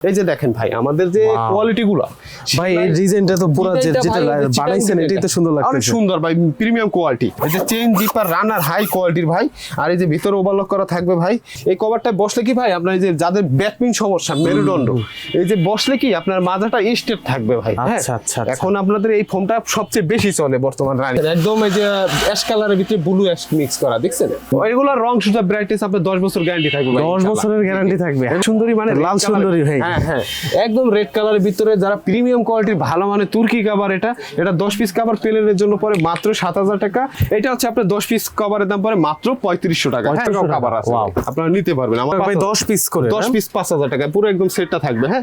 এই যে দেখেন ভাই আমাদের যে কোয়ালিটি গুলো ভাই এই ডিজাইনটা তো পুরো যেটা বানাইছেন এটাই তো। সুন্দর অনেক সুন্দর ভাই প্রিমিয়াম কোয়ালিটি এই যে চেন জিপার রানার হাই কোয়ালিটির ভাই আর এই যে ভিতরে ওভারলক করা থাকবে ভাই এই কভারটা বসলে কি ভাই আপনার এই যে যাদের ব্যাকপিন সমস্যা মেরুদণ্ড এই যে বসলে কি আপনার মাথাটা স্টেট থাকবে ভাই হ্যাঁ? আচ্ছা, আচ্ছা, আচ্ছা। এখন আপনাদের এই ফোনটা সবচেয়ে বেশি চলে বর্তমান রানি একদম এই যে অ্যাশ কালারের ভিতরে ব্লু অ্যাশ মিক্স করা দেখছেন? এগুলো রং সুতা ব্রাইটনেস আপনার 10 বছর গ্যারান্টি থাকবে ভাই, দশ ইনশাআল্লাহ। বছরের গ্যারান্টি থাকবে। সুন্দরী মানে লাল সুন্দরী ভাই। হ্যাঁ হ্যাঁ। একদম রেড কালারের ভিতরে যারা প্রিমিয়াম কোয়ালিটির ভালো মানে তুর্কি কাভার এটা এটা দশ পিস কাভার প্লেনের জন্য পরে মাত্র সাত হাজার টাকা। এটা হচ্ছে আপনার দশ পিস কাভারের দাম পরে মাত্র পঁয়ত্রিশশো টাকা। হ্যাঁ 3500 টাকা। কাভার আছে আপনারা নিতে পারবেন। আমার ভাই দশ পিস করে দশ পিস পাঁচ হাজার টাকা পুরো একদম সেটটা থাকবে হ্যাঁ?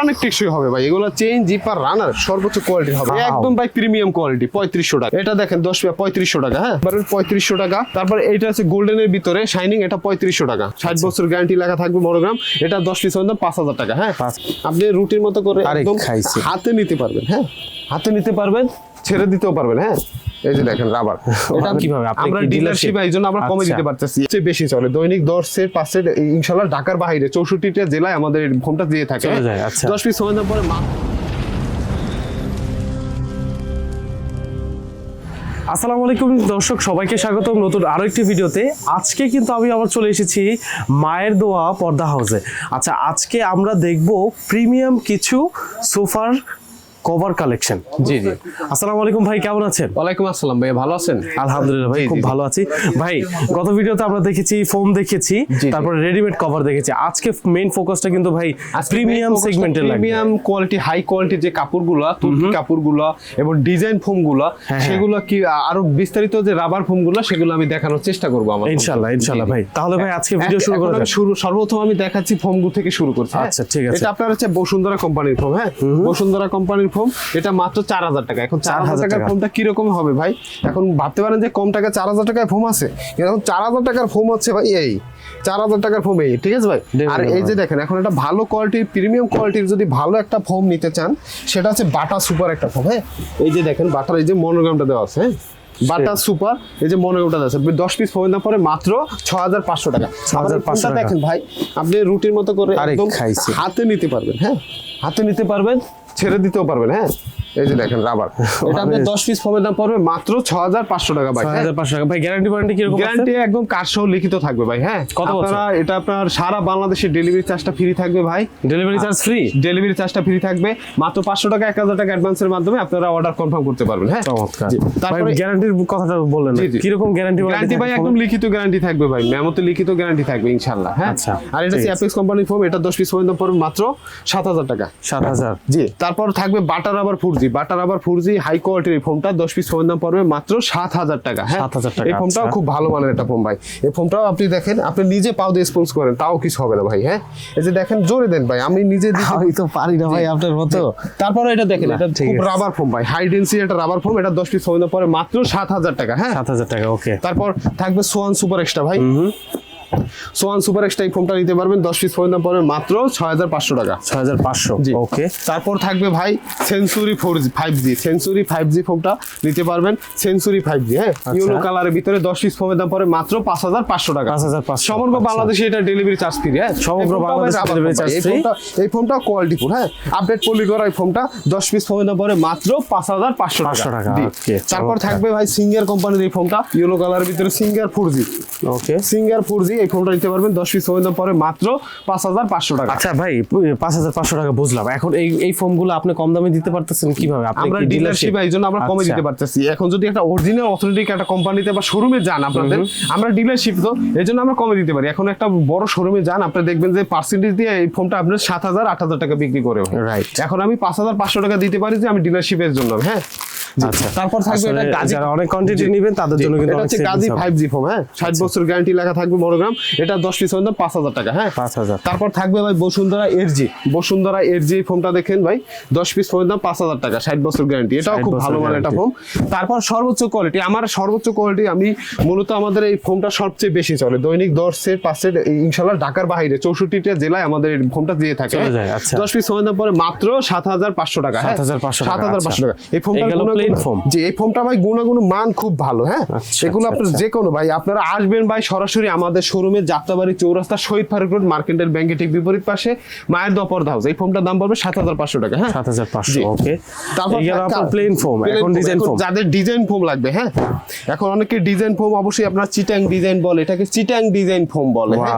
অনেক টেকসই হবে ভাই। এগুলো চেইন জিপার রানার সর্বোচ্চ কোয়ালিটি হবে। একদম ভাই প্রিমিয়াম কোয়ালিটি পঁয়ত্রিশশো টাকা। এটা দেখেন দশ পঁয়ত্রিশশো টাকা হ্যাঁ? পঁয়ত্রিশশো টাকা। তারপর এটা আছে গোল্ডেনের ভিতরে শাইনিং এটা পঁয়ত্রিশশো টাকা। ষাট আচ্ছা। বছর গ্যারান্টি লেখা থাকবে মনোগ্রাম এটা দশ পিস পাঁচ হাজার টাকা হ্যাঁ? পাঁচ- আপনি রুটির মতো করে একদম। হাতে নিতে পারবেন হ্যাঁ হাতে নিতে পারবেন ছেড়ে দিতেও পারবেন হ্যাঁ এই যে দেখেন রাবার এটা কীভাবে? আমরা ডিলারশিপ এই জন্য আমরা কমে আচ্ছা। দিতে পারতেছি সবচেয়ে বেশি চলে দৈনিক দশ সেট পাঁচ সেট ইনশাল্লাহ ঢাকার বাইরে চৌষট্টিটা জেলায় আমাদের ফোনটা দিয়ে থাকে আচ্ছা। দশ পিস সময় পরে আসসালামু আলাইকুম দর্শক, সবাইকে স্বাগতম নতুন আরও একটি ভিডিওতে। আজকে কিন্তু আমি আবার চলে এসেছি মায়ের দোয়া পর্দা হাউসে। আচ্ছা আজকে আমরা দেখব প্রিমিয়াম কিছু সোফার কভার কালেকশন জি জি। আসসালামু আলাইকুম ভাই কেমন আছেন? ওয়ালাইকুম আসসালাম ভাই ভালো আছেন? আলহামদুলিল্লাহ ভাই খুব। ভালো আছি। ভাই গত ভিডিওতে আমরা দেখেছি ফোম দেখেছি। তারপরে রেডিমেড কভার দেখেছি। আজকে মেইন ফোকাসটা কিন্তু ভাই প্রিমিয়াম সেগমেন্টের লাগবে। প্রিমিয়াম কোয়ালিটি হাই কোয়ালিটির যে কাপড়গুলা তুর্কি কাপড়গুলা এবং ডিজাইন ফোমগুলা হ্যাঁ। সেগুলো কি আরও বিস্তারিত যে রাবার ফোমগুলো সেগুলো আমি দেখানোর চেষ্টা করব আমার ইনশাল্লাহ ইনশাল্লাহ ভাই। তাহলে ভাই আজকে ভিডিও শুরু করা যাক। শুরু সর্বপ্রথম আমি দেখাচ্ছি ফোমগুলো থেকে শুরু করছি হ্যাঁ? আচ্ছা, ঠিক আছে। এটা আপনার হচ্ছে বসুন্ধরা কোম্পানির ফোম হ্যাঁ? বসুন্ধরা কোম্পানির ফোম এটা মাত্র চার হাজার টাকা। এখন চার হাজার টাকার টাকা। ফোমটা কীরকম হবে ভাই? এখন ভাবতে পারেন যে কম টাকা চার হাজার টাকায় ফোম আছে। এখন চার হাজার টাকার ফোম হচ্ছে ভাই এই। চার হাজার টাকার ফোম এই ঠিক আছে ভাই? আর এই যে দেখেন এখন একটা ভালো কোয়ালিটির প্রিমিয়াম কোয়ালিটির যদি ভালো একটা ফোম নিতে চান সেটা হচ্ছে বাটা সুপার একটা ফোম হ্যাঁ? এই যে দেখেন বাটার এই যে মনোগ্রামটা দেওয়া আছে হ্যাঁ? বাটা সুপার এই যে মনোগ্রামটা আছে। দশ পিস ফোমের দাম পরে মাত্র ছ হাজার পাঁচশো টাকা। 6,500 আমাদের ফোনটা টাকা। দেখেন ভাই আপনি রুটির মতো করে একদম হাতে নিতে পারবেন হ্যাঁ? হাতে নিতে পারবেন ছেড়ে দিতেও পারবেন হ্যাঁ? এই যে দেখেন রাবার এটা আপনার দশ পিস ফোমের দাম পড়বে মাত্র ছ হাজার পাঁচশো টাকা ভাই। ছয় হ্যাঁ? হাজার পাঁচশো টাকা। ভাই গ্যারান্টি ওয়ারেন্টি কীরকম আছে? গ্যারান্টি একদম কার্ড সহ লিখিত থাকবে ভাই হ্যাঁ? কত বছর? আপনারা এটা আপনার সারা বাংলাদেশে ডেলিভারি চার্জটা ফ্রি থাকবে ভাই। ডেলিভারি চার্জ ফ্রি ডেলিভারি চার্জটা ফ্রি থাকবে। মাত্র পাঁচশো টাকা এক হাজার টাকা অ্যাডভান্সের মাধ্যমে আপনারা অর্ডার কনফার্ম করতে পারবেন হ্যাঁ? চমৎকার। তারপরে তারপরে গ্যারান্টির কথাটা বললেন। জি, জি। গ্যারান্টি গ্যারান্টি ভাই একদম লিখিত গ্যারান্টি থাকবে ভাই। মেমোতে লিখিত গ্যারান্টি থাকবে ইনশাল্লাহ হ্যাঁ? আচ্ছা, আর এটা অ্যাপেক্স কোম্পানির ফোন এটা দশ পিস পর্যন্ত পড়বে মাত্র সাত হাজার টাকা। সাত হাজার। জি তারপর থাকবে বাটার আবার বাটার আবার ফুরজি হাই কোয়ালিটির এই ফোনটা দশ পিস ফোন দাম পড়বে মাত্র সাত হাজার টাকা হ্যাঁ? 7,000 টাকা, এই ফোনটাও আচ্ছা। খুব ভালো মানের একটা ফোন ভাই। এই ফোনটাও আপনি দেখেন আপনি নিজে পাও দিয়ে স্পন্স করেন তাও কিছু হবে না ভাই হ্যাঁ? এই যে দেখেন জোরে দেন ভাই আমি নিজে আমি তো পারি না ভাই আপনার মতো। তারপরে এটা দেখেন এটা ঠিক খুব রাবার ফোন ভাই হাই ডেন্সিটি একটা রাবার ফোন এটা দশ পিস ফোন দাম পড়ে মাত্র সাত হাজার টাকা হ্যাঁ? সাত হাজার টাকা ওকে তারপর থাকবে সোয়ান সুপার এক্সট্রা ভাই। সোয়ান সুপার এক্সট্রা এই ফোনটা নিতে পারবেন দশ পিস ফোন দাম পড়বে মাত্র ছয় হাজার পাঁচশো টাকা। ছয় হাজার পাঁচশো। ওকে তারপর থাকবে ভাই century four G five G century five G ফোনটা নিতে পারবেন সেঞ্চুরি ফাইভ জি হ্যাঁ? আচ্ছা। ইউনো কালারের ভিতরে দশ পিস ফোনের দাম পরে মাত্র পাঁচ হাজার পাঁচশো টাকা। 5,500 সমগ্র আচ্ছা। বাংলাদেশে এটা ডেলিভারি চার্জ ফ্রি হ্যাঁ? সমগ্র বাংলাদেশে charge ফোন ভাই। এই ফোনটা এই ফোনটা কোয়ালিটিফুল হ্যাঁ? আপডেট পলি করা এই ফোনটা দশ পিস ফোনের দাম পরে মাত্র পাঁচ হাজার পাঁচশো 500 টাকা, তারপর থাকবে ভাই সিঙ্গার কোম্পানির এই ফোনটা ইউনো কালারের ভিতরে Singer four G okay Singer four G এই ফোনটা নিতে পারবেন। দশ পিস দাম পরে মাত্র পাঁচ হাজার পাঁচশো টাকা। আচ্ছা ভাই পাঁচ হাজার পাঁচশো টাকা বুঝলাম। এখন এই এই ফর্মগুলো আপনি কম দামে দিতে পারতেছেন কীভাবে? আমরা ডিলারশিপ এই জন্য আমরা কমে আচ্ছা। দিতে পারতেছি। এখন যদি একটা অরিজিনাল অথেন্টিক একটা কোম্পানিতে বা শোরুমে যান আপনাদের আমরা ডিলারশিপ তো এই জন্য আমরা কমে দিতে পারি। এখন একটা বড় শোরুমে যান আপনি দেখবেন যে পার্সেন্টেজ দিয়ে এই ফোনটা আপনার সাত হাজার আট হাজার টাকা বিক্রি করে Right. এখন আমি পাঁচ হাজার পাঁচশো টাকা দিতে পারি যে আমি ডিলারশিপের জন্য হ্যাঁ। তারপর থাকবে এটা গাজী যারা অনেক জি। নিবেন তাদের জন্য কিন্তু অনেক হচ্ছে savings গাজী হবে। ফোন হ্যাঁ? ষাট বছর গ্যারান্টি লেখা থাকবে মনোগ্রাম এটা দশ পিস দাম পাঁচ হাজার টাকা হ্যাঁ? পাঁচ হাজার। তারপর থাকবে ভাই বসুন্ধরা এরজি বসুন্ধরা এরজি ফোনটা দেখেন ভাই দশ পিস ফোনের দাম পাঁচ হাজার টাকা ষাট বছর গ্যারান্টি এটাও খুব ভালো মানের একটা ফোন তারপর সর্বোচ্চ কোয়ালিটি আমার সর্বোচ্চ কোয়ালিটি আমি মূলত আমাদের এই ফোনটা সবচেয়ে বেশি চলে। দৈনিক দশ সেট পাঁচ সেট ইনশাল্লাহ ঢাকার বাইরে চৌষট্টিটা জেলায় আমাদের এই ফোনটা দিয়ে থাকে চলে যায়, আচ্ছা। দশ পিস ফোনের দাম পরে মাত্র সাত হাজার পাঁচশো টাকা হ্যাঁ? 7,500 টাকা, সাত হাজার পাঁচশো আচ্ছা। টাকা। এই ফোনটার এই foam। জি এই ফোমটা ভাই গুণাগুণ মান খুব ভালো হ্যাঁ? এগুলো আপনার। যে কোনো ভাই আপনারা আসবেন ভাই সরাসরি আমাদের শোরুমে যাত্রাবাড়ি চৌরাস্তা শহীদ ফারুক রোড মার্কেটের ব্যাংকের ঠিক বিপরীত পাশে মায়ের দপর হাউস এই ফোমটার দাম পড়বে সাত হাজার পাঁচশো টাকা হ্যাঁ? সাত হাজার পাঁচশো ওকে তারপর প্লেন ফোম এখন ডিজাইন ফোম যাদের ডিজাইন ফোম লাগবে হ্যাঁ? এখন অনেকে ডিজাইন ফোম অবশ্যই আপনার চিটাং ডিজাইন বলে এটাকে চিটাং ডিজাইন ফোম বলে হ্যাঁ?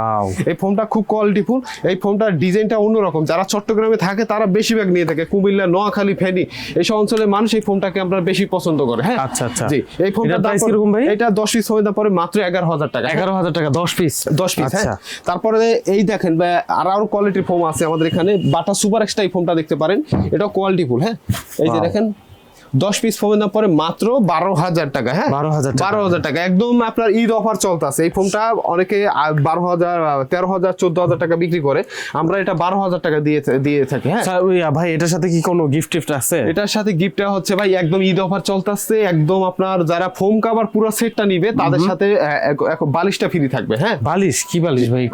এই ফোমটা খুব কোয়ালিটি কোয়ালিটিফুল এই ফোমটার ডিজাইনটা অন্যরকম। যারা চট্টগ্রামে থাকে তারা বেশিরভাগ নিয়ে থাকে। কুমিল্লা নোয়াখালী ফেনী এইসব অঞ্চলের মানুষ এই ফোমটাকে আপনার বেশি পছন্দ করে হ্যাঁ? আচ্ছা, আচ্ছা। জি এই ফোনটার দাম কীরকম ভাই? এটা দশ পিস হয়ে পরে মাত্র এগারো হাজার টাকা এগারো হাজার টাকা দশ পিস দশ পিস আচ্ছা। হ্যাঁ তারপরে এই দেখেন ভাই আর আরও কোয়ালিটির ফোম আছে আমাদের এখানে বাটা সুপার এক্সট্রা এই ফোনটা দেখতে পারেন। এটা কোয়ালিটি ফুল হ্যাঁ? এই যে দেখেন দশ পিস ফোমের দাম পরে মাত্র বারো হাজার টাকা হ্যাঁ? 12,000 টাকা। বারো হাজার টাকা। একদম আপনার ঈদ অফার চলতেছে। এই ফোনটা অনেকে বারো হাজার তেরো হাজার চোদ্দ হাজার টাকা বিক্রি করে। আমরা এটা বারো হাজার টাকা দিয়ে দিয়ে থাকি হ্যাঁ? আচ্ছা, ভাই এটার সাথে কি কোনো গিফট টিফট আছে? এটার সাথে গিফটটা হচ্ছে ভাই একদম ঈদ অফার চলতেছে। একদম আপনার যারা ফোম কাভার পুরো সেটটা নিবে তাদের সাথে বালিশটা ফ্রি থাকবে হ্যাঁ? বালিশ? কি বালিশ ভাই?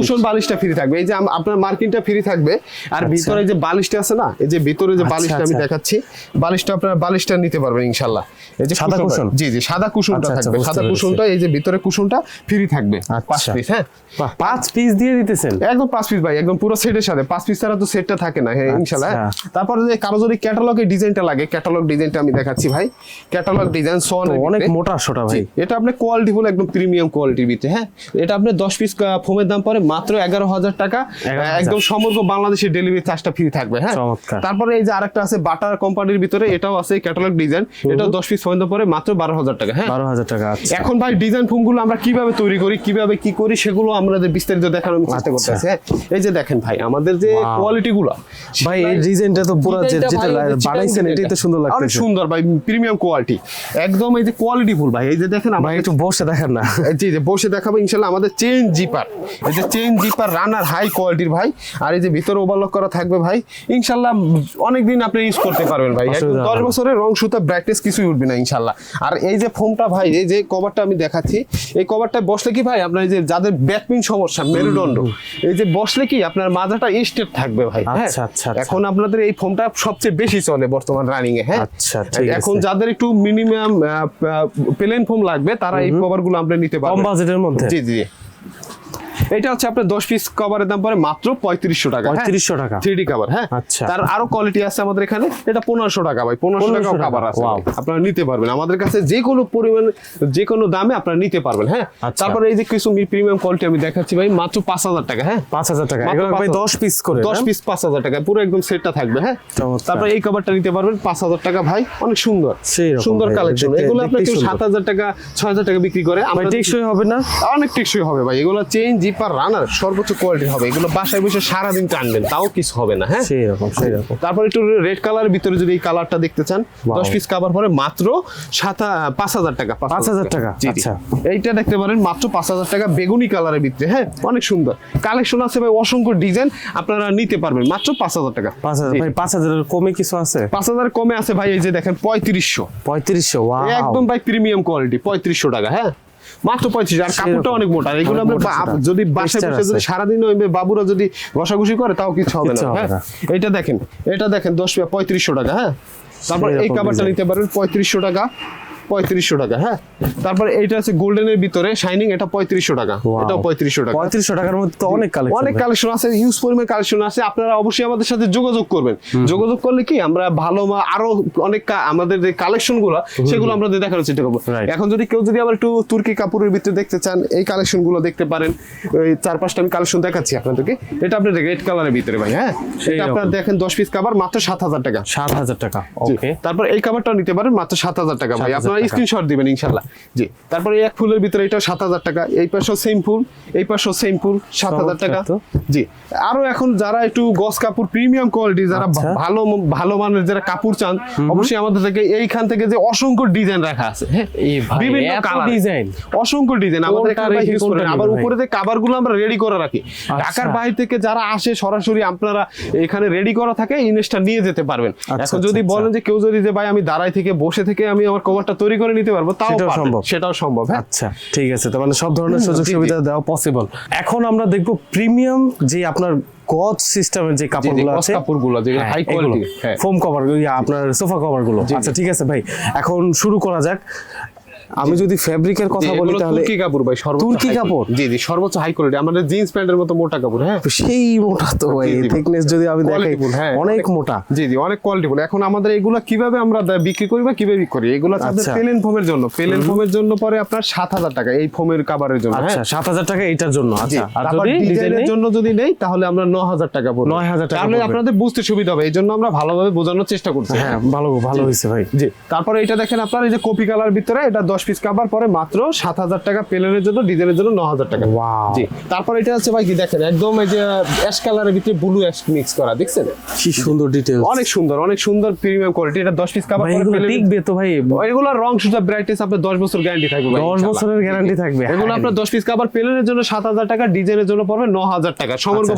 কুশন বালিশটা ফ্রি থাকবে। এই যে আপনার মার্কিনটা ফ্রি থাকবে। আর ভিতরে যে বালিশটা আছে না এই যে ভিতরে যে আচ্ছা, বালিশটা আমি আচ্ছা। দেখাচ্ছি বালিশটা আপনার বালিশটা নিতে পারবেন ইনশাল্লাহ এই যে সাদা কুশন? জি জি সাদা কুশনটা আচ্ছা, আচ্ছা, থাকবে। সাদা কুশনটা এই যে ভিতরে কুশনটা ফ্রি থাকবে। পাঁচ আচ্ছা। পিস হ্যাঁ? পাঁচ পিস দিয়ে দিতেছেন? একদম পাঁচ পিস ভাই একদম পুরো সেটের সাথে। পাঁচ পিস ছাড়া তো সেটটা থাকে না হ্যাঁ ইনশাল্লাহ হ্যাঁ। তারপরে যে কারও যদি ক্যাটালগের ডিজাইনটা লাগে ক্যাটালগ ডিজাইনটা আমি দেখাচ্ছি ভাই। ক্যাটালগ ডিজাইন সোন অনেক মোটা সোটা ভাই। এটা আপনি কোয়ালিটি হলো একদম প্রিমিয়াম কোয়ালিটির ভিতরে হ্যাঁ? এটা আপনি দশ পিস ফোমের দাম পরে মাত্র এগারো হাজার টাকা। একদম সমগ্র বাংলাদেশের ডেলিভারি চার্জটা ফ্রি থাকবে হ্যাঁ? তারপরে এই যে আরেকটা আছে বাটার কোম্পানির ভিতরে এটাও আছে ক্যাটালগ ডিজাইন এটাও দশ পিস দাম পড়ে মাত্র বারো হাজার টাকা হ্যাঁ? বারো হাজার টাকা আচ্ছা। এখন ভাই ডিজাইন ফোমগুলো আমরা কীভাবে তৈরি করি কীভাবে কি করি সেগুলো আমাদের বিস্তারিত দেখানোর চেষ্টা আচ্ছা। করতেছি হ্যাঁ? এই যে দেখেন ভাই আমাদের যে Wow. কোয়ালিটি গুলো ভাই এই ডিজাইনটা তো পুরো যে- যেটা বানাইছেন এটাই তো সুন্দর ডিজাইনটা। অনেক সুন্দর ভাই প্রিমিয়াম কোয়ালিটি একদম এই যে কোয়ালিটি ফুল ভাই এই যে দেখেন ভাই একটু বসে দেখেন না। জি জি বসে দেখাবো ইনশাল্লাহ আমাদের চেন জিপার এই যে চেন জিপার রানার হাই কোয়ালিটির ভাই আর এই যে ভিতরে ওভারলক করা থাকবে ভাই ইনশাল্লাহ অনেকদিন আপনি ইউজ করতে পারবেন ভাই একদম অসুবিধা দশ বছরের রং সুতা ব্রাইটনেস কিছুই উঠবে না ইনশাল্লাহ আর এই যে ফোমটা ভাই এই যে কভারটা আমি দেখাচ্ছি এই কভারটা বসলে কি ভাই আপনার এই যে যাদের ব্যাকপিন সমস্যা মেরুদণ্ড এই যে বসলে কি আপনার মাজাটা স্টেট থাকবে ভাই হ্যাঁ? আচ্ছা, আচ্ছা, আচ্ছা। এখন আপনাদের এই ফোমটা সবচেয়ে বেশি চলে বর্তমান রানিং এ হ্যাঁ? আচ্ছা, এখন যাদের একটু মিনিমাম প্লেন ফোম লাগবে তারা এই কভারগুলো আমরা নিতে কম বাজেটের মধ্যে? জি জি। এটা হচ্ছে আপনার দশ পিস কভারের দাম পরে মাত্র পঁয়ত্রিশশো টাকা। পঁয়ত্রিশশো টাকা। থ্রি ডি কাভার হ্যাঁ? আচ্ছা। তার আরও কোয়ালিটি আছে আমাদের এখানে এটা পনেরোশো টাকা ভাই পনেরোশো টাকা 1500 টাকা, কাভার আছে. আপনারা নিতে পারবেন। আমাদের কাছে যে কোনো পরিমাণ যে কোনো দামে আপনারা নিতে পারবেন হ্যাঁ? আচ্ছা। তারপরে এই যে কিছু প্রিমিয়াম কোয়ালিটি আমি দেখাচ্ছি ভাই মাত্র পাঁচ হাজার টাকা হ্যাঁ? পাঁচ হাজার টাকা। ভাই দশ পিস করে দশ পিস পাঁচ হাজার টাকা পুরো একদম সেটটা থাকবে হ্যাঁ? তারপরে এই কভারটা নিতে পারবেন পাঁচ হাজার টাকা ভাই অনেক সুন্দর। সুন্দর কালেকশন এগুলো আপনার কেউ সাত হাজার টাকা ছয় হাজার টাকা বিক্রি করে আমরা টেকসই হবে না? অনেক টেকসই হবে ভাই এগুলো চেইন জিপার রানার সর্বোচ্চ কোয়ালিটি হবে। এগুলো বাসায় বসে সারাদিন টানবেন তাও কিছু হবে না হ্যাঁ? সেই রকম সেই রকম তারপর একটু রেড কালারের ভিতরে যদি এই কালারটা দেখতে চান. দশ পিস কাভার পরে মাত্র সাত পাঁচ হাজার টাকা 5,000 টাকা, জি জি। আচ্ছা। এইটা দেখতে পারেন মাত্র পাঁচ হাজার টাকা বেগুনি কালারের ভিতরে হ্যাঁ? অনেক সুন্দর। কালেকশন আছে ভাই অসংখ্য ডিজাইন আপনারা নিতে পারবেন মাত্র পাঁচ হাজার টাকা। পাঁচ হাজার ভাই পাঁচ হাজারের কমে কিছু আছে? পাঁচ হাজার কমে আছে ভাই এই যে দেখেন পঁয়ত্রিশশো। পঁয়ত্রিশশো একদম ভাই প্রিমিয়াম কোয়ালিটি পঁয়ত্রিশশো টাকা হ্যাঁ? মাত্র পঁয়ত্রিশ আর কাপড়টা অনেক মোটা। এগুলো আমরা। যদি বাসায় বসে যদি সারাদিন ওই বাবুরা যদি ঘষাঘষি করে তাও কিছু হবে না। হ্যাঁ? এটা দেখেন এটা দেখেন দশ পঁয়ত্রিশশো টাকা হ্যাঁ? তারপর এই কাবারটা নিতে পারেন পঁয়ত্রিশশো টাকা। পঁয়ত্রিশশো টাকা হ্যাঁ? তারপর এইটা আছে গোল্ডেনের ভিতরে শাইনিং এটা পঁয়ত্রিশশো টাকা। এটাও পঁয়ত্রিশশো টাকা। পঁয়ত্রিশশো টাকার মধ্যে তো অনেক কালেকশন অনেক কালেকশন আছে ইউজ পরিমাণ কালেকশন আছে। আপনারা অবশ্যই আমাদের সাথে যোগাযোগ করবেন। যোগাযোগ করলে কি আমরা ভালো মা- আরও অনেক আমাদের যে কালেকশনগুলো সেগুলো আমরা দেখানোর চেষ্টা করব। এখন যদি কেউ যদি আবার একটু তুর্কি কাপড়ের ভিতরে দেখতে চান এই কালেকশনগুলো দেখতে পারেন। ওই চার পাঁচটা আমি কালেকশন দেখাচ্ছি আপনাদেরকে। এটা আপনার রেড কালারের ভিতরে ভাই হ্যাঁ? এটা আপনার দেখেন দশ পিস কাভার মাত্র সাত হাজার টাকা। সাত হাজার টাকা ওকে তারপর এই কাভারটাও নিতে পারেন মাত্র সাত হাজার টাকা ভাই। 7,000 আপনারা স্ক্রিনশট দিবেন ইনশাল্লাহ জি তারপর এক ফুলের ভিতরে এটা সাত হাজার টাকা এই পাশেও সেম ফুল এই পাশেও সেম ফুল সাত হাজার টাকা। জি আরও এখন যারা একটু গস কাপড় প্রিমিয়াম কোয়ালিটি যারা আচ্ছা। ভালো ভালো মানের যারা কাপড় চান অবশ্যই আমাদের থেকে এইখান থেকে যে অসংখ্য ডিজাইন রাখা আছে হ্যাঁ? বিভিন্ন কালার design? অসংখ্য ডিজাইন আমাদের এখানে আবার উপরে যে কাভারগুলো আমরা রেডি করে রাখি আচ্ছা। ঢাকার বাইরে থেকে যারা আসে সরাসরি আপনারা এখানে রেডি করা থাকে ইনভেস্টটা নিয়ে যেতে পারবেন। আচ্ছা, এখন যদি আচ্ছা, বলেন যে কেউ যদি যে ভাই আমি দাঁড়াই থেকে বসে থেকে আমি আমার কভারটা তৈরি করে নিতে পারব তাও সম্ভব। সেটাও সম্ভব হ্যাঁ। আচ্ছা ঠিক আছে। তার মানে সব ধরনের সুযোগ। সুবিধা দেওয়া পসিবল এখন আমরা দেখব প্রিমিয়াম যে আপনার গজ সিস্টেমের যে কাপড়গুলো আছে কাপড়গুলো, যেগুলো হাই কোয়ালিটি। ফোম কভার আপনার সোফা কভারগুলো। আচ্ছা ঠিক আছে ভাই। এখন শুরু করা যাক। আমি যদি ফেব্রিকের কথা বলি তাহলে তুর্কি কাপড় ভাই সর্বোচ্চ তুর্কি কাপড়? জি জি সর্বোচ্চ হাই কোয়ালিটি আমাদের জিন্স প্যান্টের মতো মোটা কাপড় হ্যাঁ? সেই মোটা তো ভাই। থিকনেস যদি আমি দেখাই হ্যাঁ, অনেক মোটা। জি জি অনেক কোয়ালিটিফুল এখন আমাদের এগুলো কীভাবে আমরা বিক্রি করি বা কীভাবে বিক্রি করি? এগুলো আপনাদের। পেলেন ফোমের জন্য। পেলেন ফোমের জন্য পরে আপনার সাত হাজার টাকা এই ফোমের কাভারের জন্য আচ্ছা হ্যাঁ? সাত হাজার টাকা এইটার জন্য। আচ্ছা আর যদি ডিজাইনের জন্য যদি নেই তাহলে আমরা ন হাজার টাকা পড়বে। 9,000 টাকা তাহলে আপনাদের বুঝতে সুবিধা হবে এই জন্য আমরা ভালোভাবে বোঝানোর চেষ্টা করছি। হ্যাঁ ভালো ভালো হয়েছে ভাই। জি তারপরে এটা দেখেন আপনার এই যে কপি কালার ভিতরে এটা দশ পিস কাভার পরে মাত্র সাত হাজার টাকা পেলেনের জন্য ডিজাইনের জন্য ন হাজার টাকা. জি তারপর এটা হচ্ছে ভাই কি দেখেন একদম এই যে অ্যাশ কালারের ভিতরে ব্লু অ্যাশ মিক্স করা দেখছেন? কি সুন্দর ডিটেইলস অনেক সুন্দর অনেক সুন্দর প্রিমিয়াম কোয়ালিটি এটা দশ পিস কাভার পরে টিকবে তো ভাই। এগুলো রং সুতা ব্রাইটনেস আপনার দশ বছর গ্যারান্টি থাকবে দশ বছরের গ্যারান্টি থাকবে। এগুলো হ্যাঁ। আপনার দশ পিস কাভার পেলেনের জন্য সাত হাজার টাকা ডিজাইনের জন্য পড়বে ন হাজার টাকা। সমগ্র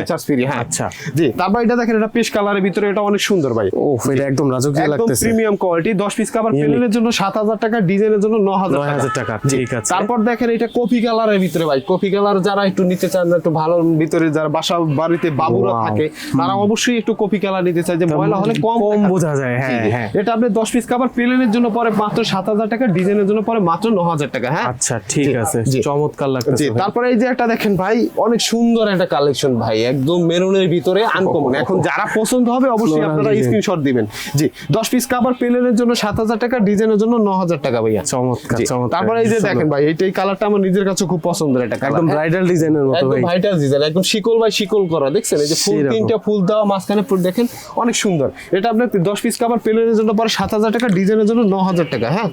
আচ্ছা, ফ্রি হ্যাঁ। আচ্ছা। জি তারপর এটা দেখেন এটা পেশ কালারের ভিতরে এটা অনেক সুন্দর ভাই। ও এটা একদম রাজকীয় একদম প্রিমিয়াম কোয়ালিটি দশ পিস কাভার Unique। পেলেনের জন্য সাত হাজার টাকা ডিজাইনের জন্য ন হাজার 9,000 টাকা, ঠিক আছে। তারপর দেখেন এটা কফি কালারের ভিতরে ভাই। কফি কালার যারা একটু নিতে চান একটু ভালো ভিতরে যারা বাসা বাড়িতে বাবুরা থাকে তারা অবশ্যই একটু কফি কালার নিতে চায় যে ময়লা হলে কম কম বোঝা যায় হ্যাঁ হ্যাঁ। এটা আপনি দশ পিস কাভার প্লেনের জন্য পরে মাত্র সাত হাজার টাকা ডিজাইনের জন্য পরে মাত্র ন হাজার টাকা হ্যাঁ? আচ্ছা ঠিক আছে চমৎকার ভাই। তারপরে এই যে একটা দেখেন ভাই অনেক সুন্দর একটা কালেকশন ভাই একদম মেরুনের ভিতরে আনকমন এখন যারা পছন্দ হবে অবশ্যই আপনারা স্ক্রিনশট দিবেন। জি দশ পিস কাভার প্লেনের জন্য সাত হাজার টাকা ডিজাইনের জন্য ন হাজার টাকা ভাইয়া। চমৎকার চমৎকার। তারপরে এই যে দেখেন ভাই এইটাই কালারটা আমার নিজের কাছে খুব পছন্দের একটা একদম ব্রাইডাল ডিজাইনের মতো একদম ভাই। ডিজাইন একদম শিকল বাই শিকল করা দেখছেন? এই যে ফুল তিনটা ফুল দেওয়া মাঝখানে ফুল দেখেন? অনেক সুন্দর। এটা আপনার দশ পিস কাভার প্লেনের জন্য পরে সাত হাজার টাকা ডিজাইনের জন্য ন টাকা হ্যাঁ?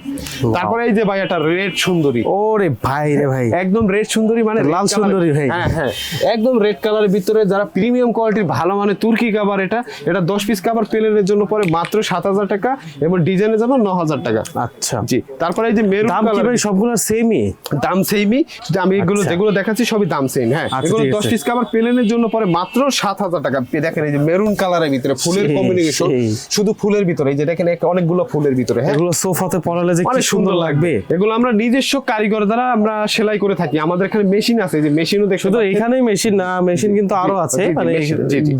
তারপরে এই যে ভাই একটা রেড সুন্দরী। ওরে ভাই রে ভাই। একদম রেড সুন্দরী মানে লাল সুন্দরী ভাই। হ্যাঁ হ্যাঁ। একদম রেড কালারের ভিতরে যারা প্রিমিয়াম কোয়ালিটির ভালো মানে তুর্কি কাভার এটা এটা দশ পিস কাভার প্লেনের জন্য পরে মাত্র সাত হাজার টাকা এবং ডিজাইনের জন্য ন হাজার টাকা। আচ্ছা। জি তারপরে এই যে মেরুন দাম কি ভাই সেমই দাম সেমই আমি এগুলো আচ্ছা। যেগুলো দেখাচ্ছি সবই দাম সেম হ্যাঁ। আচ্ছা, এগুলো ঠিক দশ আছে। পিস কাভার প্লেনের জন্য পরে মাত্র সাত হাজার টাকা। দেখেন এই যে মেরুন কালারের ভিতরে ফুলের কম্বিনেশন শুধু ফুলের ভিতরে। এই যে দেখেন অনেকগুলো ফুলের ভিতরে হ্যাঁ। এগুলো সোফাতে পরালে যে কি সুন্দর লাগবে। এগুলো আমরা নিজস্ব কারিগর দ্বারা আমরা সেলাই করে থাকি। আমাদের এখানে মেশিন আছে যে মেশিনও দেখতে শুধু এখানেই মেশিন না মেশিন কিন্তু আরও আছে মানে।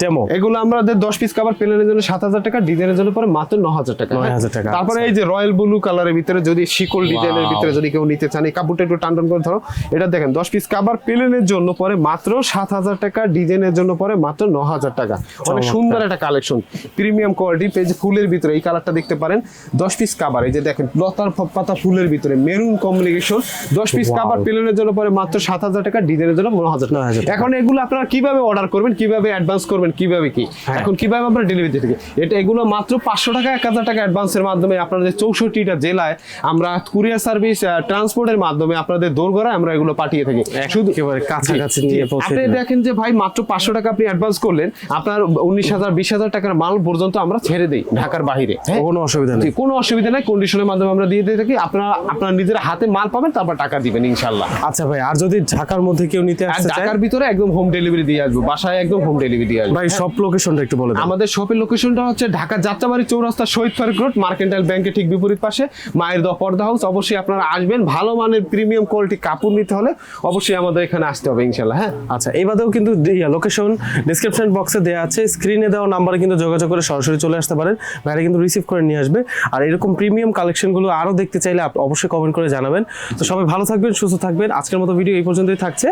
ডেমো এগুলো আমাদের দশ পিস কাভার প্লেনের জন্য সাত হাজার টাকা ডিজাইনের জন্য পরে মাত্র ন হাজার টাকা 9,000 টাকা, তারপরে আচ্ছা। এই যে রয়্যাল ব্লু কালারের ভিতরে যদি শিকল ডিজাইনের ভিতরে যদি কেউ নিতে চান এই কাপড়টা একটু টান টান করে ধরো। এটা দেখেন দশ পিস প্লেনের জন্য পরে মাত্র সাত হাজার টাকা ডিজাইনের জন্য পরে মাত্র ন হাজার টাকা। অনেক সুন্দর একটা কালেকশন প্রিমিয়াম কোয়ালিটি পেজ ফুলের ভিতরে এই কালারটা দেখতে পারেন দশ পিস কাভার এই যে দেখেন লতার পাতা ফুলের ভিতরে মেরুন কম্বিনেশন দশ পিস প্লেনের জন্য পরে মাত্র সাত হাজার টাকা ডিজাইনের জন্য ন হাজার টাকা। এখন এগুলো আপনারা কীভাবে অর্ডার করবেন কীভাবে অ্যাডভান্স করবেন কীভাবে কি? হ্যাঁ। এখন কীভাবে আমরা ডেলিভারি থেকে এটা এগুলো মাত্র পাঁচশো টাকা এক হাজার টাকা অ্যাডভান্সের মাধ্যমে আপনাদের চৌষট্টিটা জেলায় আমরা কুরিয়ার সার্ভিস ট্রান্সপোর্টের মাধ্যমে আপনাদের দোরগড়ায় আমরা এগুলো পাঠিয়ে থাকি। শুধু কাছাকাছি নিয়ে পৌঁছে আপনি দেখেন যে ভাই মাত্র পাঁচশো টাকা আপনি অ্যাডভান্স করলেন আপনার উনিশ হাজার বিশ হাজার টাকার মাল পর্যন্ত আমরা ছেড়ে দিই ঢাকার বাইরে হ্যাঁ কোনো অসুবিধা নেই। কোনো অসুবিধা নাই কন্ডিশনের মাধ্যমে আমরা দিয়ে দিয়ে থাকি। আপনারা আপনার নিজের হাতে মাল পাবেন তারপর টাকা দিবেন ইনশাল্লাহ আচ্ছা ভাই আর যদি ঢাকার মধ্যে কেউ নিতে চায়? ঢাকার ভিতরে একদম হোম ডেলিভারি দিয়ে আসব বাসায় একদম হোম ডেলিভারি দিয়ে আসব। ভাই সব লোকেশনটা একটু বলে দেন। আমাদের শপের লোকেশনটা হচ্ছে ঢাকা যাত্রাবাড়ি চৌরাস্তা শহীদ ফারুক রোড মার্কেন্টাইল ব্যাংকের ঠিক বিপরীত পাশে মায়ের দ পর্দা হাউস অবশ্যই আপনারা আসবেন। ভালো মানের প্রিমিয়াম কোয়ালিটি কাপড় নিতে হলে অবশ্যই আমাদের এখানে আসতে হবে ইনশাল্লাহ হ্যাঁ? আচ্ছা এই বাদেও কিন্তু লোকেশন ডিসক্রিপশন বক্সে দেওয়া আছে। স্ক্রিনে দেওয়া নাম্বারে কিন্তু যোগাযোগ করে সরাসরি চলে আসতে পারেন। ভাইরা কিন্তু রিসিভ করে নিয়ে আসবে। আর এরকম প্রিমিয়াম কালেকশনগুলো আরও দেখতে চাইলে অবশ্যই কমেন্ট করে জানাবেন। তো সবাই ভালো থাকবেন, সুস্থ থাকবেন। আজকের মতো ভিডিও এই পর্যন্তই থাকছে।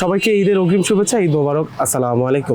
সবাইকে ঈদের অগ্রিম শুভেচ্ছা, ঈদ মোবারক। আসসালামু আলাইকুম।